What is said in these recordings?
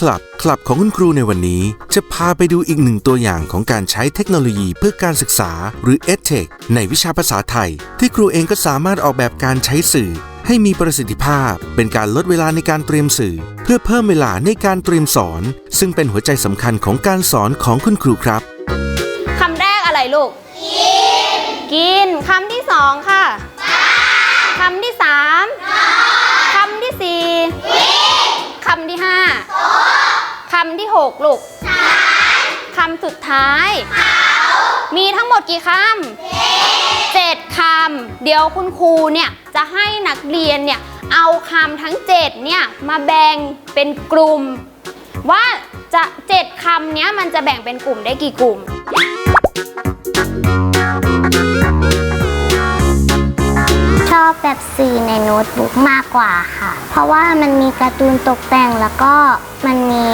คลับคลับของคุณครูในวันนี้ จะพาไปดูอีกหนึ่งตัวอย่างของการใช้เทคโนโลยีเพื่อการศึกษา หรือ EdTech ในวิชาภาษาไทย ที่ครูเองก็สามารถออกแบบการใช้สื่อ ให้มีประสิทธิภาพ เป็นการลดเวลาในการเตรียมสื่อ เพื่อเพิ่มเวลาในการเตรียมสอน ซึ่งเป็นหัวใจสำคัญของการสอนของคุณครูครับคำแรกอะไรลูก กินกินคำที่สองค่ะคำที่สามคำที่สี่คำที่ห้าำที่หกลูกคำสุดท้าย มีทั้งหมดกี่คำเจ็ดคำ เดี๋ยวคุณครูเนี่ยจะให้นักเรียนเนี่ยเอาคำทั้งเจ็ดเนี่ยมาแบ่งเป็นกลุ่ม ว่าจะเจ็ดคำเนี้ยมันจะแบ่งเป็นกลุ่มได้กี่กลุ่ม อบแบบสีในโน้ตบุ๊กมากกว่าค่ะ เพราะว่ามันมีการ์ตูนตกแต่งแล้วก็มันมี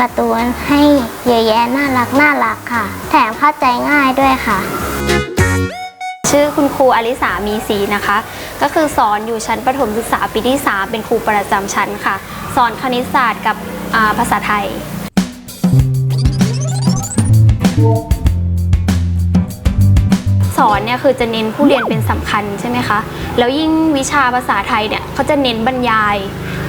การ์ตูนให้เยอะแยะน่ารักน่ารักค่ะ แถมเข้าใจง่ายด้วยค่ะ ชื่อคุณครูอลิสามีศรีนะคะ ก็คือสอนอยู่ชั้นประถมศึกษาปีที่ 3 เป็นครูประจำชั้นค่ะ สอนคณิตศาสตร์กับภาษาไทยสอนเนี่ยคือจะเน้นผู้เรียนเป็นสำคัญใช่ไหมคะ แล้วยิ่งวิชาภาษาไทยเนี่ยเขาจะเน้นบรรยาย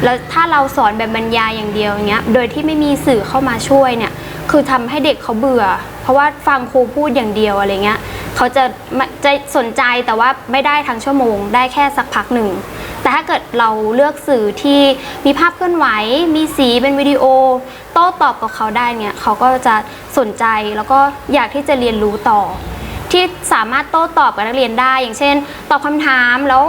แล้วถ้าเราสอนแบบบรรยายอย่างเดียวอย่างเงี้ยโดยที่ไม่มีสื่อเข้ามาช่วยเนี่ยคือทำให้เด็กเขาเบื่อ เพราะว่าฟังครูพูดอย่างเดียวอะไรเงี้ยเขาจะไม่จะสนใจแต่ว่าไม่ได้ทั้งชั่วโมง ได้แค่สักพักหนึ่งแต่ถ้าเกิดเราเลือกสื่อที่มีภาพเคลื่อนไหว มีสีเป็นวิดีโอ โต้ตอบกับเขาได้เนี่ยเขาก็จะสนใจแล้วก็อยากที่จะเรียนรู้ต่อ ที่สามารถโต้ตอบกับนักเรียนได้ อย่างเช่น ตอบคำถามแล้ว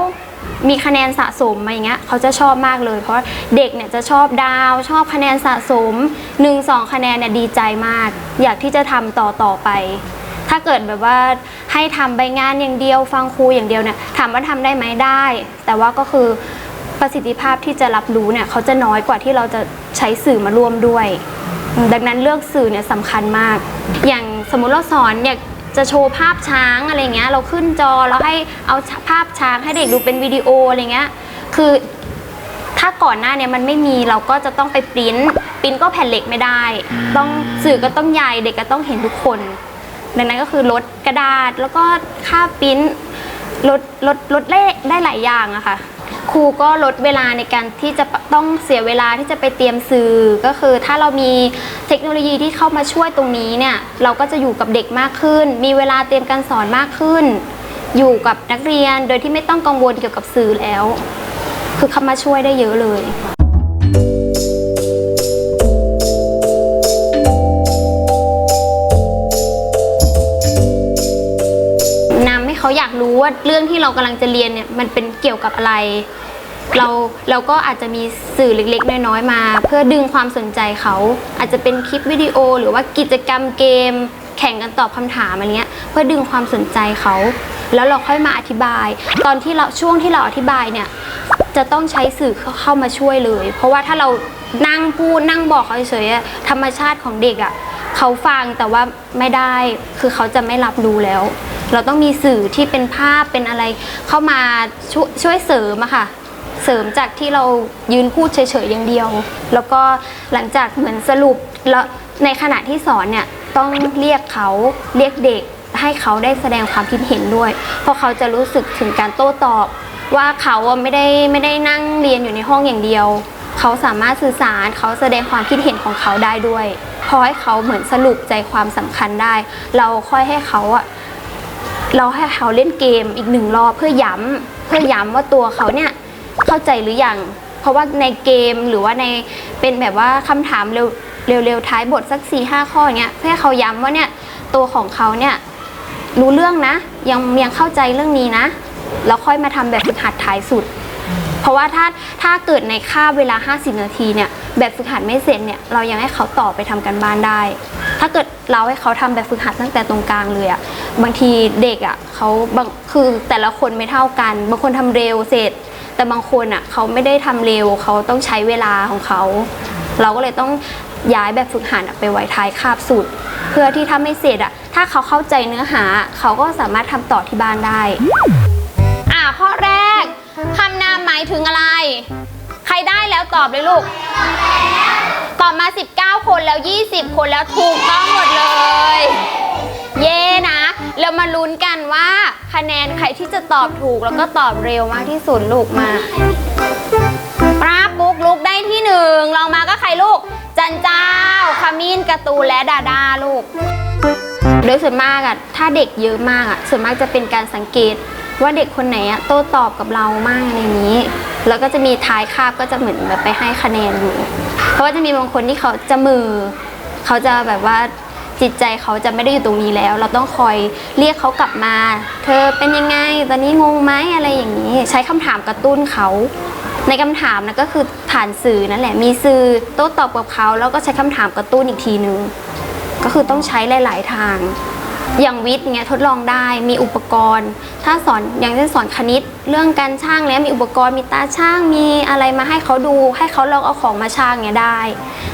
มีคะแนนสะสมอะไรอย่างเงี้ยเขาจะชอบมากเลย เพราะเด็กเนี่ยจะชอบดาว ชอบคะแนนสะสม 1 2 คะแนนเนี่ยดีใจมาก อยากที่จะทำต่อต่อไป ถ้าเกิดแบบว่าให้ทำใบงานอย่างเดียวฟังครูอย่างเดียวเนี่ยถามว่าทำได้ไหมได้ แต่ว่าก็คือประสิทธิภาพที่จะรับรู้เนี่ยเขาจะน้อยกว่าที่เราจะใช้สื่อมาร่วมด้วย ดังนั้นเลือกสื่อเนี่ยสำคัญมาก อย่างสมมุติเราสอนเนี่ย จะโชว์ภาพช้างอะไรเงี้ยเราขึ้นจอแล้วให้เอาภาพช้างให้เด็กดูเป็นวิดีโออะไรเงี้ยคือถ้าก่อนหน้าเนี่ยมันไม่มีเราก็จะต้องไปปริ้นปริ้นก็แผ่นเหล็กไม่ได้ ต้องสื่อก็ต้องใหญ่เด็กก็ต้องเห็นทุกคน ดังนั้นก็คือลดกระดาษแล้วก็ค่าปริ้น ลดลดลดได้ได้หลายอย่างอะค่ะ ครูก็ลดเวลาในการที่จะต้องเสียเวลาที่จะไปเตรียมสื่อ ก็คือถ้าเรามีเทคโนโลยีที่เข้ามาช่วยตรงนี้เนี่ย เราก็จะอยู่กับเด็กมากขึ้น มีเวลาเตรียมการสอนมากขึ้น อยู่กับนักเรียนโดยที่ไม่ต้องกังวลเกี่ยวกับสื่อแล้ว คือเข้ามาช่วยได้เยอะเลย เขาอยากรู้ว่าเรื่องที่เรากำลังจะเรียนเนี่ยมันเป็นเกี่ยวกับอะไร เราเราก็อาจจะมีสื่อเล็กๆ น้อยๆมา เพื่อดึงความสนใจเขา อาจจะเป็นคลิปวิดีโอ หรือว่ากิจกรรมเกม แข่งกันตอบคำถามอะไรเงี้ยเพื่อดึงความสนใจเขาแล้วเราค่อยมาอธิบาย ตอนที่เราช่วงที่เราอธิบายเนี่ยจะต้องใช้สื่อเข้าขามาช่วยเลย เพราะว่าถ้าเรานั่งพูดนั่งบอกเขาเฉยๆธรรมชาติของเด็กอะ่ะเขาฟังแต่ว่าไม่ได้คือเขาจะไม่รับรู้แล้ว เราต้องมีสื่อที่เป็นภาพเป็นอะไรเข้ามาช่วยช่วยเสริมอะค่ะ เสริมจากที่เรายืนพูดเฉยๆอย่างเดียว แล้วก็หลังจากเหมือนสรุปแล้วในขณะที่สอนเนี่ยต้องเรียกเขาเรียกเด็กให้เขาได้แสดงความคิดเห็นด้วย เพราะเขาจะรู้สึกถึงการโต้ตอบ ว่าเขาไม่ได้ไม่ได้นั่งเรียนอยู่ในห้องอย่างเดียว เขาสามารถสื่อสารเขาแสดงความคิดเห็นของเขาได้ด้วยพอให้เขาเหมือนสรุปใจความสำคัญได้ เราค่อยให้เขาอะ เราให้เขาเล่นเกมอีกหนึ่งรอบเพื่อย้ำเพื่อย้ำว่าตัวเขาเนี่ยเข้าใจหรือยังเพราะว่าในเกมหรือว่าในเป็นแบบว่าคำถามเร็วเร็วๆท้ายบทสัก4ี่ห้าข้ออย่างเงี้ยเพื่อให้เขาย้ำว่าเนี่ยตัวของเขาเนี่ยรู้เรื่องนะ ยังยังเข้าใจเรื่องนี้นะแล้วค่อยมาทำแบบฝึกหัดท้ายสุด เพราะว่าถ้าถ้าเกิดในค่าบเวลา 50 นาทีเนี่ยแบบฝึกหัดไม่เสร็จเนี่ยเรายังให้เขาต่อไปทำกันบ้านได้ ถ้าเกิดเราให้เขาทำแบบฝึกหัดตั้งแต่ตรงกลางเลยอะบางทีเด็กอะเขาบางคือแต่ละคนไม่เท่ากัน บางคนทำเร็วเสร็จ แต่บางคนอะเขาไม่ได้ทำเร็วเขาต้องใช้เวลาของเขา เราก็เลยต้องย้ายแบบฝึกหัดไปไว้ท้ายคาบสุด เพื่อที่ถ้าไม่เสร็จอะถ้าเขาเข้าใจเนื้อหา เขาก็สามารถทำต่อที่บ้านได้อ่าข้อแรกคำนามหมายถึงอะไร ใครได้แล้วตอบเลยลูก ตอบมา 19 คนแล้ว 20 คนแล้วถูกต้องหมดเลย เย่นะ เรามาลุ้นกันว่าคะแนนใครที่จะตอบถูกแล้วก็ตอบเร็วมากที่สุดลูกมาปราบปุ๊กลุกได้ที่หนึ่งลองมาก็ใครลูก จันเจ้าขมิ้นกร์ตูและดาดาลูก โดยส่วนมากอะถ้าเด็กเยอะมากอะส่วนมากจะเป็นการสังเกตว่าเด็กคนไหนอะโต้ตอบกับเรามากในนี้ แล้วก็จะมีท้ายคาบก็จะเหมือนแบบไปให้คะแนนอยู่ เพราะว่าจะมีบางคนที่เขาจะมือ เขาจะแบบว่าจิตใจเขาจะไม่ได้อยู่ตรงนี้แล้ว เราต้องคอยเรียกเขากลับมา เธอเป็นยังไง ตอนนี้งงไหมอะไรอย่างนี้ ใช้คำถามกระตุ้นเขา ในคำถามนะก็คือผ่านสื่อนั่นแหละ มีสื่อโต้ตอบกับเขา แล้วก็ใช้คำถามกระตุ้นอีกทีนึง ก็คือต้องใช้หลาย ๆ ทาง อย่างวิทย์เงี้ยทดลองได้มีอุปกรณ์ ถ้าสอนอย่างเช่นสอนคณิต เรื่องการช่างแล้วมีอุปกรณ์มีตาช่างมีอะไรมาให้เขาดู ให้เขาลองเอาของมาช่างเงี้ยได้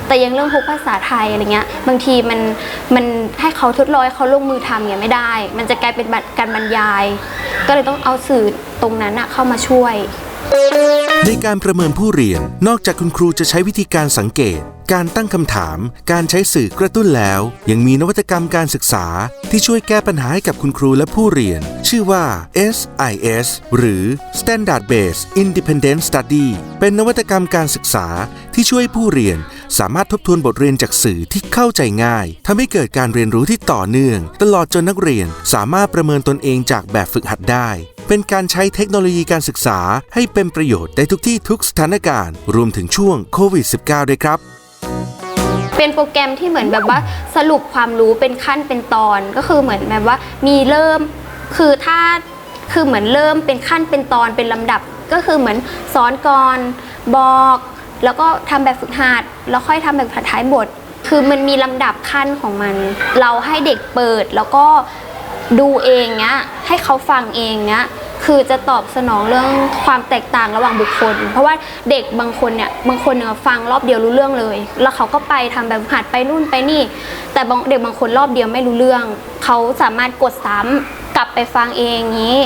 แต่ยังเรื่องพวกภาษาไทยอะไรเงี้ยบางทีมันมันให้เขาทดลองเขาลงมือทำเงี้ยไม่ได้ มันจะกลายเป็นบการบรรยาย ก็เลยต้องเอาสื่อตรงนั้นอะเข้ามาช่วย ในการประเมินผู้เรียนนอกจากคุณครูจะใช้วิธีการสังเกต การตั้งคำถาม การใช้สื่อกระตุ้นแล้ว ยังมีนวัตกรรมการศึกษา ที่ช่วยแก้ปัญหาให้กับคุณครูและผู้เรียน ชื่อว่า SIS หรือ Standard Based Independent Study เป็นนวัตกรรมการศึกษาที่ช่วยผู้เรียน สามารถทบทวนบทเรียนจากสื่อที่เข้าใจง่ายทำให้เกิดการเรียนรู้ที่ต่อเนื่อง ตลอดจนนักเรียนสามารถประเมินตนเองจากแบบฝึกหัดได้ เป็นการใช้เทคโนโลยีการศึกษาให้เป็นประโยชน์ได้ทุกที่ทุกสถานการณ์ รวมถึงช่วงโควิด -19 ด้วยครับ เป็นโปรแกรมที่เหมือนแบบว่าสรุปความรู้เป็นขั้นเป็นตอน ก็คือเหมือนแบบว่ามีเริ่มคือถ้าคือเหมือนเริ่มเป็นขั้นเป็นตอนเป็นลำดับ ก็คือเหมือนสอนก่อนบอก แล้วก็ทำแบบฝึกหัดแล้วค่อยทำแบบฝึกหัดท้ายบท คือมันมีลำดับขั้นของมัน เราให้เด็กเปิดแล้วก็ดูเองเนี้ยให้เขาฟังเองเนี้ย คือจะตอบสนองเรื่องความแตกต่างระหว่างบุคคล เพราะว่าเด็กบางคนเนี่ยบางคนเนี่ยฟังรอบเดียวรู้เรื่องเลย แล้วเขาก็ไปทำแบบฝึกหัดไปนู่นไปนี่ แต่เด็กบางคนรอบเดียวไม่รู้เรื่อง เขาสามารถกดซ้ำกลับไปฟังเองงนี้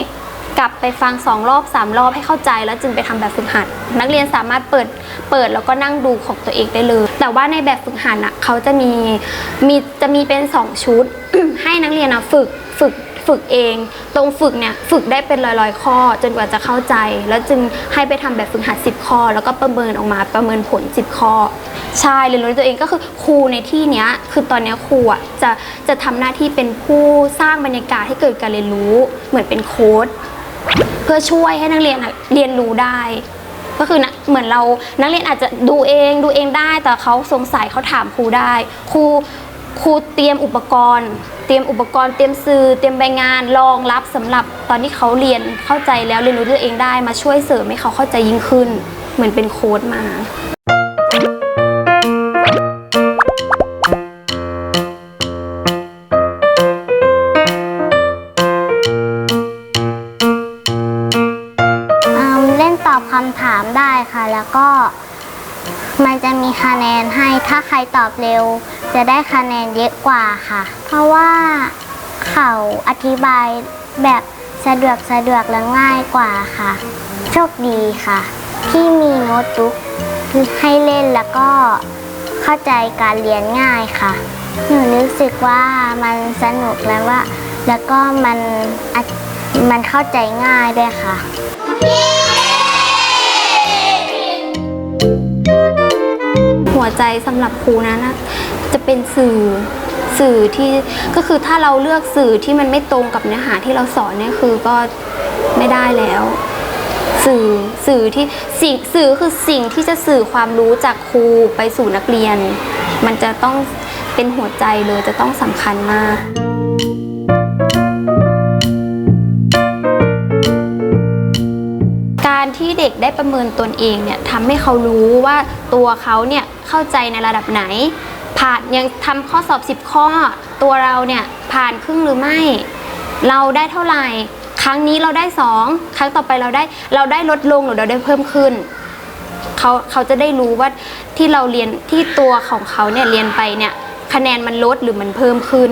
กลับไปฟังสองรอบสามรอบให้เข้าใจ แล้วจึงไปทำแบบฝึกหัด นักเรียนสามารถเปิดเปิดแล้วก็นั่งดูของตัวเองได้เลย แต่ว่าในแบบฝึกหัดอะเขาจะมีมีจะมีเป็นสองชุด ให้นักเรียนอะฝึกฝึก ฝึกเอง ตรงฝึกเนี่ยฝึกได้เป็นร้อยๆ ข้อ จนกว่าจะเข้าใจ แล้วจึงให้ไปทำแบบฝึกหัด 10 ข้อ แล้วก็ประเมินออกมาประเมินผล 10 ข้อ ใช่เรียนรู้ตัวเองก็คือครูในที่เนี้ยคือตอนเนี้ยครูอะจะจะทำหน้าที่เป็นผู้สร้างบรรยากาศให้เกิดการเรียนรู้เหมือนเป็นโค้ดเพื่อช่วยให้นักเรียนอะเรียนรู้ได้ก็คือนะเหมือนเรานักเรียนอาจจะดูเองดูเองได้แต่เขาสงสัยเขาถามครูได้ ครู ครูเตรียมอุปกรณ์ เตรียมอุปกรณ์เตรียมสื่อเตรียมใบงานรองรับสำหรับตอนที่เขาเรียนเข้าใจแล้วเรียนรู้ตัวเองได้มาช่วยเสริมให้เขาเข้าใจยิ่งขึ้น เหมือนเป็นโค้ดมา มันจะมีคะแนนให้ถ้าใครตอบเร็ว จะได้คะแนนเยอะกว่าค่ะ เพราะว่าเขาอธิบายแบบสะดวกสะดวกและง่ายกว่าค่ะ โชคดีค่ะ ที่มีโน้ตบุ๊กให้เล่นแล้วก็เข้าใจการเรียนง่ายค่ะ หนูรู้สึกว่ามันสนุกแล้วว่า แล้วก็มันมันเข้าใจง่ายด้วยค่ะ วใจสำหรับครูนะนะจะเป็นสื่อสื่อที่ก็คือถ้าเราเลือกสื่อที่มันไม่ตรงกับเนื้อหาที่เราสอนเนี่ยคือก็ไม่ได้แล้ว สื่อสื่อที่สิ่งสื่อคือสิ่งที่จะสื่อความรู้จากครูไปสู่นักเรียน มันจะต้องเป็นหัวใจเลยจะต้องสำคัญมากการที่เด็กได้ประเมินตนเองเนี่ยทำให้เขารู้ว่าตัวเขาเนี่ย เข้าใจในระดับไหน ผ่านยังทำข้อสอบ 10 ข้อ ตัวเราเนี่ยผ่านครึ่งหรือไม่ เราได้เท่าไหร่ ครั้งนี้เราได้ 2 ครั้งต่อไปเราได้เราได้ลดลงหรือเราได้เพิ่มขึ้นเขาเขาจะได้รู้ว่าที่เราเรียนที่ตัวของเขาเนี่ยเรียนไปเนี่ยคะแนนมันลดหรือมันเพิ่มขึ้น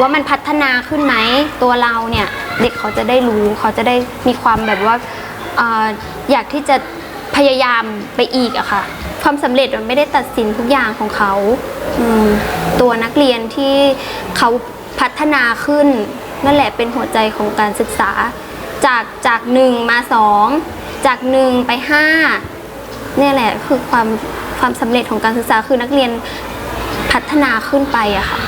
ว่ามันพัฒนาขึ้นไหมตัวเราเนี่ยเด็กเขาจะได้รู้เขาจะได้มีความแบบว่าออยากที่จะพยายามไปอีกอะค่ะ ความสำเร็จมันไม่ได้ตัดสินทุกอย่างของเขาตัวนักเรียนที่เขาพัฒนาขึ้นนั่นแหละเป็นหัวใจของการศึกษา จากจากหนึ่งมาสองจากหนึ่งไปห้าเนี่ยแหละคือความความสำเร็จของการศึกษาคือนักเรียนพัฒนาขึ้นไปอะค่ะ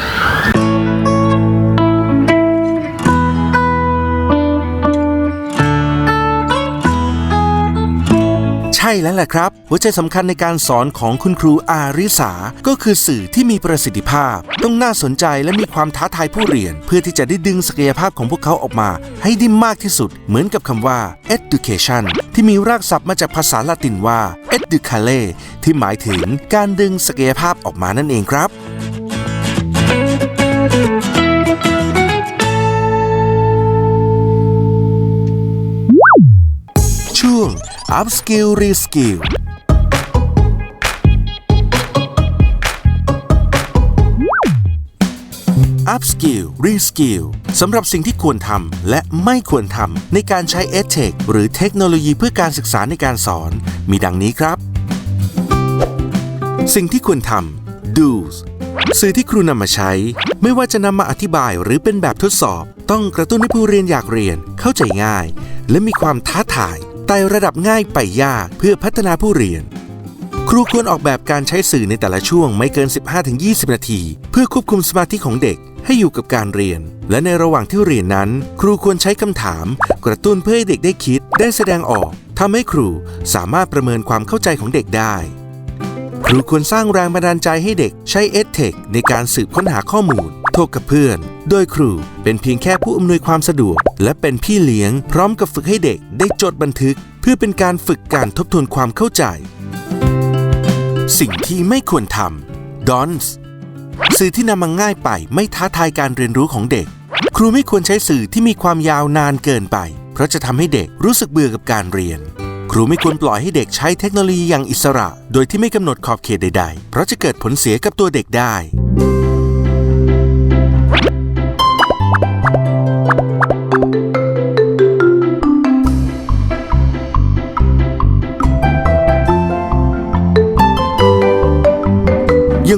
ช่แล้วแหละครับ หัวใจสำคัญในการสอนของคุณครูอาริสา ก็คือสื่อที่มีประสิทธิภาพ ต้องน่าสนใจและมีความท้าทายผู้เรียน เพื่อที่จะได้ดึงศักยภาพของพวกเขาออกมา ให้ได้มากที่สุด เหมือนกับคำว่า education ที่มีรากศัพท์มาจากภาษาละตินว่า educare ที่หมายถึงการดึงศักยภาพออกมานั่นเองครับ วง upskill reskill upskill reskill สำหรับสิ่งที่ควรทำและไม่ควรทำในการใช้ EdTech หรือเทคโนโลยีเพื่อการศึกษาในการสอน มีดังนี้ครับ สิ่งที่ควรทำ do's สื่อที่ครูนำมาใช้ ไม่ว่าจะนำมาอธิบายหรือเป็นแบบทดสอบ ต้องกระตุ้นให้ผู้เรียนอยากเรียนเข้าใจง่าย และมีความท้าทาย ไต่ระดับง่ายไปยากเพื่อพัฒนาผู้เรียน ครูควรออกแบบการใช้สื่อในแต่ละช่วงไม่เกิน 15-20 นาที เพื่อควบคุมสมาธิของเด็กให้อยู่กับการเรียน และในระหว่างที่เรียนนั้น ครูควรใช้คำถาม กระตุ้นเพื่อให้เด็กได้คิด ได้แสดงออกทำให้ครูสามารถประเมินความเข้าใจของเด็กได้ ครูควรสร้างแรงบันดาลใจให้เด็กใช้ EdTech ในการสืบค้นหาข้อมูล โทกกับเพื่อน โดยครูเป็นเพียงแค่ผู้อำนวยความสะดวก และเป็นพี่เลี้ยงพร้อมกับฝึกให้เด็กได้จดบันทึก เพื่อเป็นการฝึกการทบทวนความเข้าใจ สิ่งที่ไม่ควรทำ Dons สื่อที่นำมาง่ายไปไม่ท้าทายการเรียนรู้ของเด็ก ครูไม่ควรใช้สื่อที่มีความยาวนานเกินไป เพราะจะทำให้เด็กรู้สึกเบื่อกับการเรียน ครูไม่ควรปล่อยให้เด็กใช้เทคโนโลยีอย่างอิสระ โดยที่ไม่กำหนดขอบเขตใด ๆ เพราะจะเกิดผลเสียกับตัวเด็กได้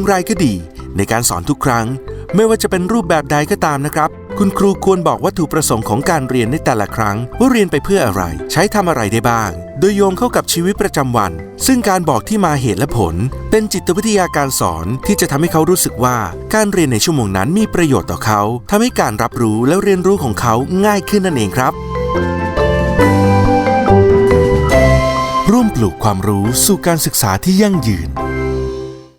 อย่างไรก็ดี ในการสอนทุกครั้ง ไม่ว่าจะเป็นรูปแบบใดก็ตามนะครับ คุณครูควรบอกวัตถุประสงค์ของการเรียนในแต่ละครั้ง ว่าเรียนไปเพื่ออะไร ใช้ทำอะไรได้บ้าง โดยโยงเข้ากับชีวิตประจำวัน ซึ่งการบอกที่มาเหตุและผล เป็นจิตวิทยาการสอนที่จะทำให้เขารู้สึกว่า การเรียนในชั่วโมงนั้นมีประโยชน์ต่อเขาทำให้การรับรู้และเรียนรู้ของเขาง่ายขึ้นนั่นเองครับร่วมปลูกความรู้สู่การศึกษาที่ยั่งยืน